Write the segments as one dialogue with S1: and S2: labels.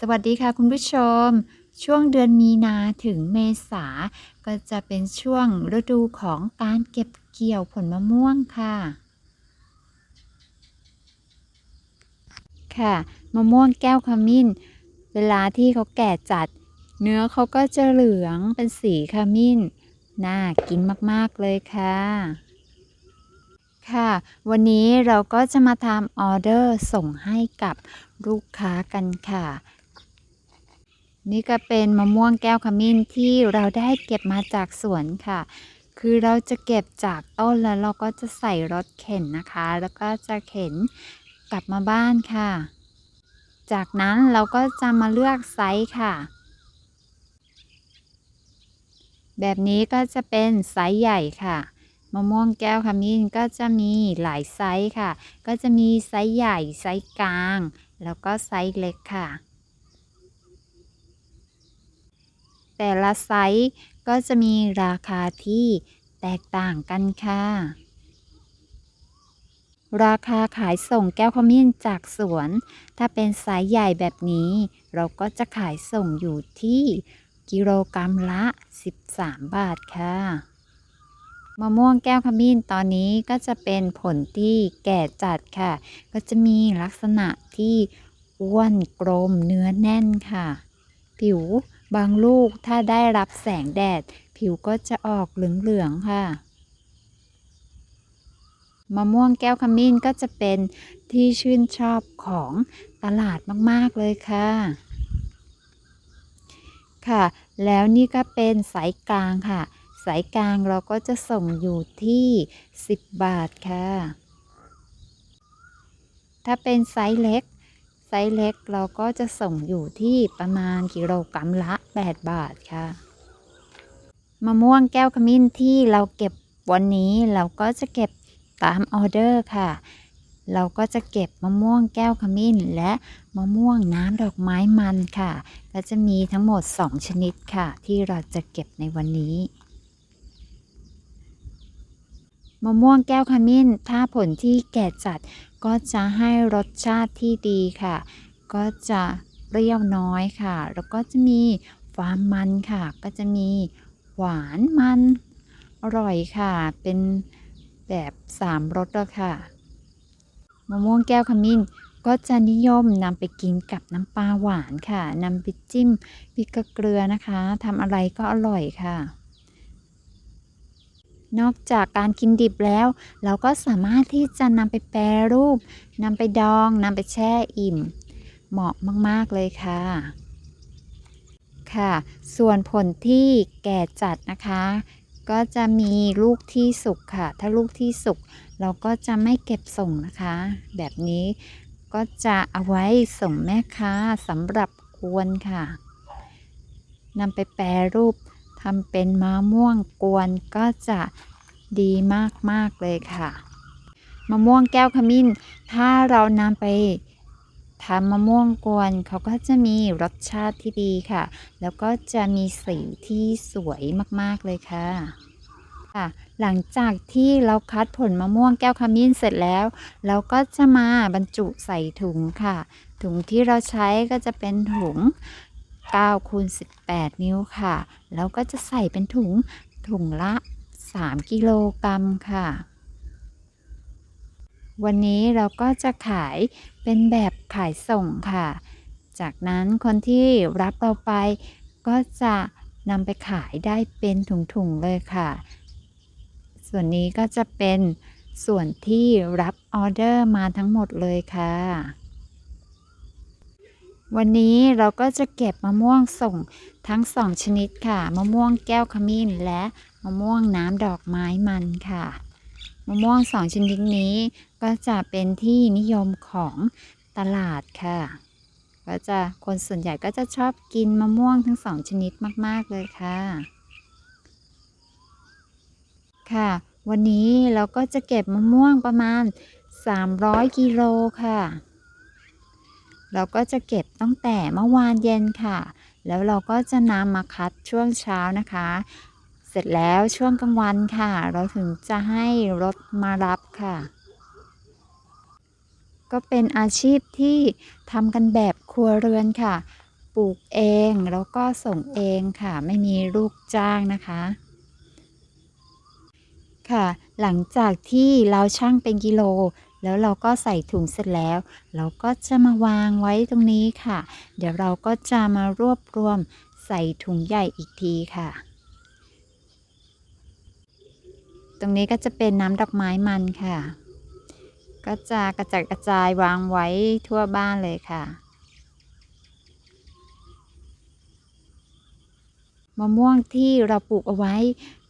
S1: สวัสดีค่ะคุณผู้ชม ช่วงเดือนมีนาถึงเมษา ก็จะเป็นช่วงฤดูของการเก็บเกี่ยวผลมะม่วงค่ะ ค่ะ มะม่วงแก้วขมิ้น เวลาที่เขาแก่จัด เนื้อเขาก็จะเหลืองเป็นสีขมิ้น น่ากินมากๆเลยค่ะ ค่ะ วันนี้เราก็จะมาทำออเดอร์ส่งให้กับลูกค้ากันค่ะ นี่ก็เป็นมะม่วงแก้วขมิ้นที่เราได้เก็บมาจากสวนค่ะ คือเราจะเก็บจากต้นแล้วเราก็จะใส่รถเข็นนะคะ แล้วก็จะเข็นกลับมาบ้านค่ะ จากนั้นเราก็จะมาเลือกไซส์ค่ะ แบบนี้ก็จะเป็นไซส์ใหญ่ค่ะมะม่วงแก้วขมิ้นก็จะมีหลายไซส์ค่ะ ก็จะมีไซส์ใหญ่ไซส์กลาง แล้วก็ไซส์เล็กค่ะ แต่ละไซส์ก็จะมีราคาที่แตกต่างกันค่ะ ราคาขายส่งแก้วขมิ้นจากสวน ถ้าเป็นไซส์ใหญ่แบบนี้ เราก็จะขายส่งอยู่ที่กิโลกรรัมละ 13 บาทค่ะมะม่วงแก้วขมิ้นตอนนี้ก็จะเป็นผลที่แก่จัดค่ะ ก็จะมีลักษณะที่อ้วนกลมเนื้อแน่นค่ะ ผิว บางลูกถ้าได้รับแสงแดด ผิวก็จะออกเหลืองๆค่ะ มะม่วงแก้วขมิ้นก็จะเป็นที่ชื่นชอบของตลาดมากๆเลยค่ะ ค่ะ แล้วนี่ก็เป็นสายกลางค่ะ สายกลางเราก็จะส่งอยู่ที่ 10 บาทค่ะ ถ้าเป็นไซส์เล็ก ไซส์เล็กเราก็จะส่งอยู่ที่ประมาณกิโลกรัมละ 8 บาทค่ะ มะม่วงแก้วขมิ้นที่เราเก็บวันนี้เราก็จะเก็บตามออเดอร์ค่ะ เราก็จะเก็บมะม่วงแก้วขมิ้น และมะม่วงน้ำดอกไม้มันค่ะ ก็จะมีทั้งหมด 2 ชนิดค่ะ ที่เราจะเก็บในวันนี้ มะม่วงแก้วขมิ้น ถ้าผลที่แก่จัดก็จะให้รสชาติที่ดีค่ะ ก็จะเปรี้ยวน้อยค่ะ แล้วก็จะมีความมันค่ะ ก็จะมีหวานมัน อร่อยค่ะ เป็นแบบสามรสแล้วค่ะ มะม่วงแก้วขมิ้นก็จะนิยมนำไปกินกับน้ำปลาหวานค่ะนำไปจิ้มพริกเกลือนะคะทำอะไรก็อร่อยค่ะ นอกจากการกินดิบแล้ว เราก็สามารถที่จะนำไปแปรรูปนำไปดองนำไปแช่อิ่ม เหมาะมาก ๆ เลยค่ะ ค่ะ ส่วนผลที่แก่จัดนะคะ ก็จะมีลูกที่สุกค่ะ ถ้าลูกที่สุกเราก็จะไม่เก็บส่งนะคะ แบบนี้ก็จะเอาไว้ส่งแม่ค้าสำหรับกวนค่ะนำไปแปรรูป ทำเป็นมะม่วงกวนก็จะดีมาก ๆ เลยค่ะ มะม่วงแก้วขมิ้น ถ้าเรานำไปทำมะม่วงกวนเขาก็จะมีรสชาติที่ดีค่ะ แล้วก็จะมีสีที่สวยมาก ๆ เลยค่ะค่ะหลังจากที่เราคัดผลมะม่วงแก้วขมิ้นเสร็จแล้ว เราก็จะมาบรรจุใส่ถุงค่ะ ถุงที่เราใช้ก็จะเป็นถุง 9คูณ18 นิ้วค่ะ แล้วก็จะใส่เป็นถุงถุงละ 3 กิโลกรัมค่ะ วันนี้เราก็จะขายเป็นแบบขายส่งค่ะ จากนั้นคนที่รับเราไปก็จะนำไปขายได้เป็นถุงๆเลยค่ะ ส่วนนี้ก็จะเป็นส่วนที่รับออเดอร์มาทั้งหมดเลยค่ะ วันนี้เราก็จะเก็บมะม่วงส่งทั้งสองชนิดค่ะ มะม่วงแก้วขมิ้นและมะม่วงน้ำดอกไม้มันค่ะ มะม่วงสองชนิดนี้ก็จะเป็นที่นิยมของตลาดค่ะก็จะคนส่วนใหญ่ก็จะชอบกินมะม่วงทั้งสองชนิดมาก ๆ เลยค่ะ ค่ะ วันนี้เราก็จะเก็บมะม่วงประมาณ 300 กิโลค่ะ เราก็จะเก็บตั้งแต่เมื่อวานเย็นค่ะ แล้วเราก็จะนำมาคัดช่วงเช้านะคะ เสร็จแล้วช่วงกลางวันค่ะ เราถึงจะให้รถมารับค่ะ ก็เป็นอาชีพที่ทำกันแบบครัวเรือนค่ะ ปลูกเองแล้วก็ส่งเองค่ะ ไม่มีลูกจ้างนะคะค่ะ หลังจากที่เราชั่งเป็นกิโล แล้วเราก็ใส่ถุงเสร็จแล้ว เราก็จะมาวางไว้ตรงนี้ค่ะ เดี๋ยวเราก็จะมารวบรวมใส่ถุงใหญ่อีกทีค่ะ ตรงนี้ก็จะเป็นน้ำดอกไม้มันค่ะ ก็จะกระจัดกระจายวางไว้ทั่วบ้านเลยค่ะมะม่วงที่เราปลูกเอาไว้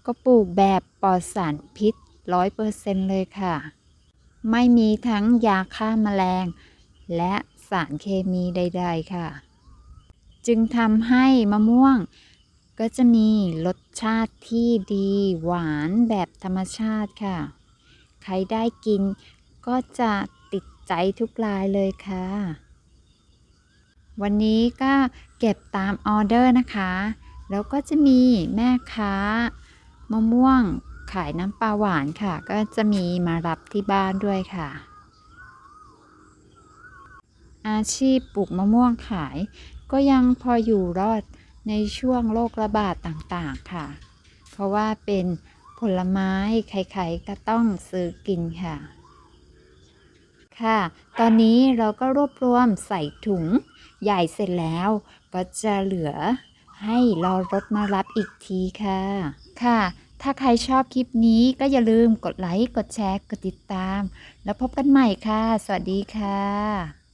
S1: ก็ปลูกแบบปลอดสารพิษร้อยเปอร์เซ็นเลยค่ะ ไม่มีทั้งยาฆ่าแมลง และสารเคมีใด ๆ ค่ะ จึงทำให้มะม่วง ก็จะมีรสชาติที่ดีหวานแบบธรรมชาติค่ะ ใครได้กินก็จะติดใจทุกรายเลยค่ะ วันนี้ก็เก็บตามออเดอร์นะคะ แล้วก็จะมีแม่ค้ามะม่วง ขายน้ำปลาหวานค่ะ ก็จะมีมารับที่บ้านด้วยค่ะ อาชีพปลูกมะม่วงขาย ก็ยังพออยู่รอดในช่วงโรคระบาดต่างๆค่ะ เพราะว่าเป็นผลไม้ใครๆก็ต้องซื้อกินค่ะ ค่ะ ตอนนี้เราก็รวบรวมใส่ถุงใหญ่เสร็จแล้ว ก็จะเหลือให้รอรถมารับอีกทีค่ะ ค่ะ ถ้าใครชอบคลิปนี้ก็อย่าลืมกดไลค์ กดแชร์ กดติดตาม แล้วพบกันใหม่ค่ะ สวัสดีค่ะ